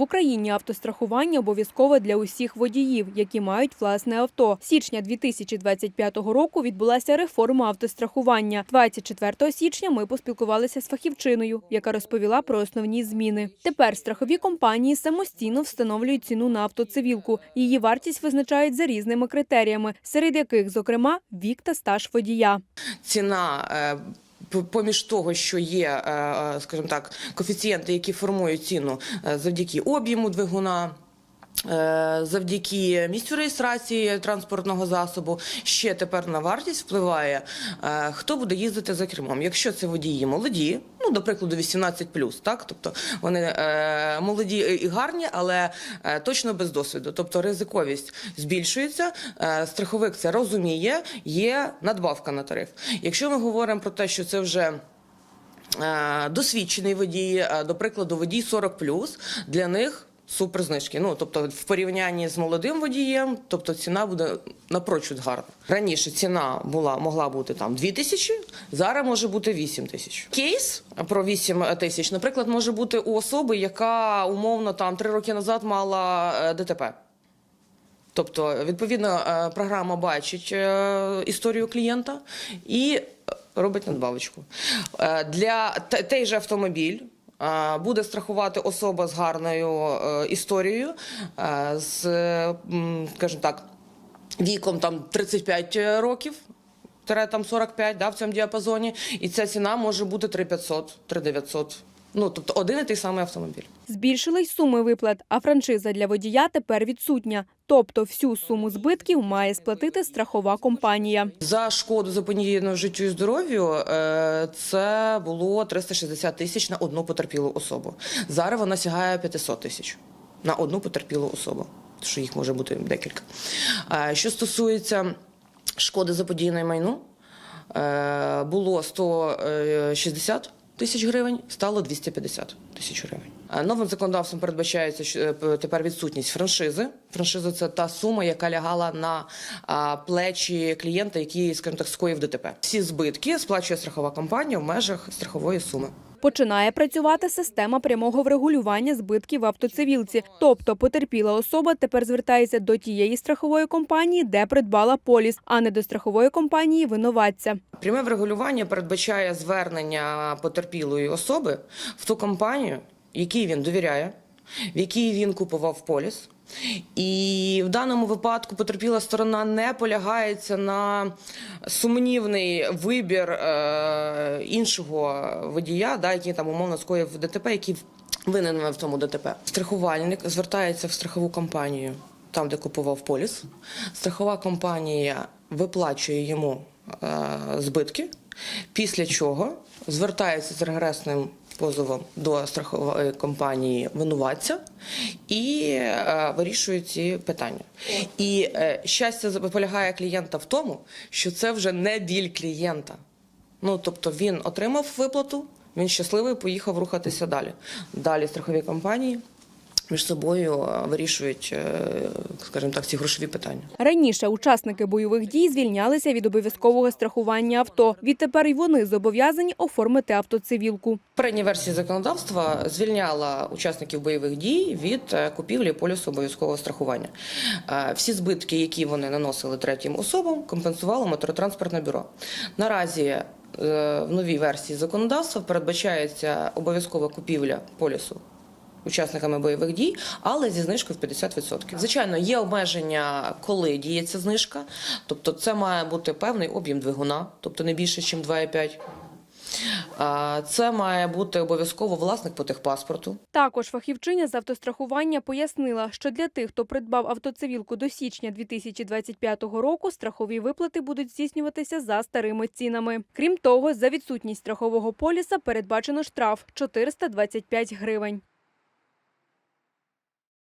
В Україні автострахування обов'язкове для усіх водіїв, які мають власне авто. З Січня 2025 року відбулася реформа автострахування. 24 січня ми поспілкувалися з фахівчиною, яка розповіла про основні зміни. Тепер страхові компанії самостійно встановлюють ціну на автоцивілку. Її вартість визначають за різними критеріями, серед яких, зокрема, вік та стаж водія. ціна. Поміж того, що є, е, е, скажімо так, коефіцієнти, які формують ціну е, завдяки об'єму двигуна. Е, Завдяки місцю реєстрації транспортного засобу ще тепер на вартість впливає, е, хто буде їздити за кермом. Якщо це водії молоді, ну до прикладу 18+, так тобто вони е, молоді і гарні, але точно без досвіду. Тобто ризиковість збільшується. Страховик це розуміє, є надбавка на тариф. Якщо ми говоримо про те, що це вже досвідчений водій, до прикладу, водій 40+, для них суперзнижки. Ну, тобто, в порівнянні з молодим водієм, тобто ціна буде напрочуд гарна. Раніше ціна була могла бути там 2 тисячі, зараз може бути 8 тисяч. Кейс про 8 тисяч, наприклад, може бути у особи, яка умовно там 3 роки назад мала е, ДТП. Тобто, відповідно, е, програма бачить е, історію клієнта і робить надбавочку. Е, Для той же автомобіль. Буде страхувати особа з гарною е, історією, е, з, скажімо так, віком там 35 років, там 45, да, в цьому діапазоні, і ця ціна може бути 3500, 3900. Ну, тобто один і той самий автомобіль. Збільшили й суми виплат, а франшиза для водія тепер відсутня. Тобто всю суму збитків має сплатити страхова компанія. За шкоду заподіяну життю і здоров'ю е, це було 360 тисяч на одну потерпілу особу. Зараз вона сягає 500 тисяч на одну потерпілу особу, що їх може бути декілька. Е, Що стосується шкоди заподіяної майну, е, було 160 тисяч гривень, стало 250 тисяч гривень. Новим законодавством передбачається що, е, тепер відсутність франшизи. Франшиза це та сума, яка лягала на плечі клієнта, який, скажімо так, скоїв ДТП. Всі збитки сплачує страхова компанія в межах страхової суми. Починає працювати система прямого врегулювання збитків в автоцивілці. Тобто потерпіла особа тепер звертається до тієї страхової компанії, де придбала поліс, а не до страхової компанії винуватця. Пряме врегулювання передбачає звернення потерпілої особи в ту компанію, якій він довіряє, в якій він купував поліс. І в даному випадку потерпіла сторона не полягається на сумнівний вибір е, іншого водія, да, який там умовно скоїв ДТП, який винен в тому ДТП. Страхувальник звертається в страхову компанію, там де купував поліс. Страхова компанія виплачує йому е, збитки, після чого звертається з регресним позовом до страхової компанії винуватця і е, вирішує ці питання. І е, щастя полягає клієнта в тому, що це вже не біль клієнта. Ну тобто він отримав виплату, він щасливий, поїхав рухатися далі. Далі страхові компанії між собою вирішують, е, скажімо так, ці грошові питання. Раніше учасники бойових дій звільнялися від обов'язкового страхування авто. Відтепер й вони зобов'язані оформити автоцивілку. Передня версія законодавства звільняла учасників бойових дій від е, купівлі полісу обов'язкового страхування. Е, Всі збитки, які вони наносили третім особам, компенсувало моторотранспортне бюро. Наразі в новій версії законодавства передбачається обов'язкова купівля полісу. Учасниками бойових дій, але зі знижкою в 50%. Звичайно, є обмеження, коли діється знижка. Тобто, це має бути певний об'єм двигуна, тобто не більше, ніж 2,5. А, Це має бути обов'язково власник по техпаспорту. Також фахівчиня з автострахування пояснила, що для тих, хто придбав автоцивілку до січня 2025 року, страхові виплати будуть здійснюватися за старими цінами. Крім того, за відсутність страхового поліса передбачено штраф 425 гривень.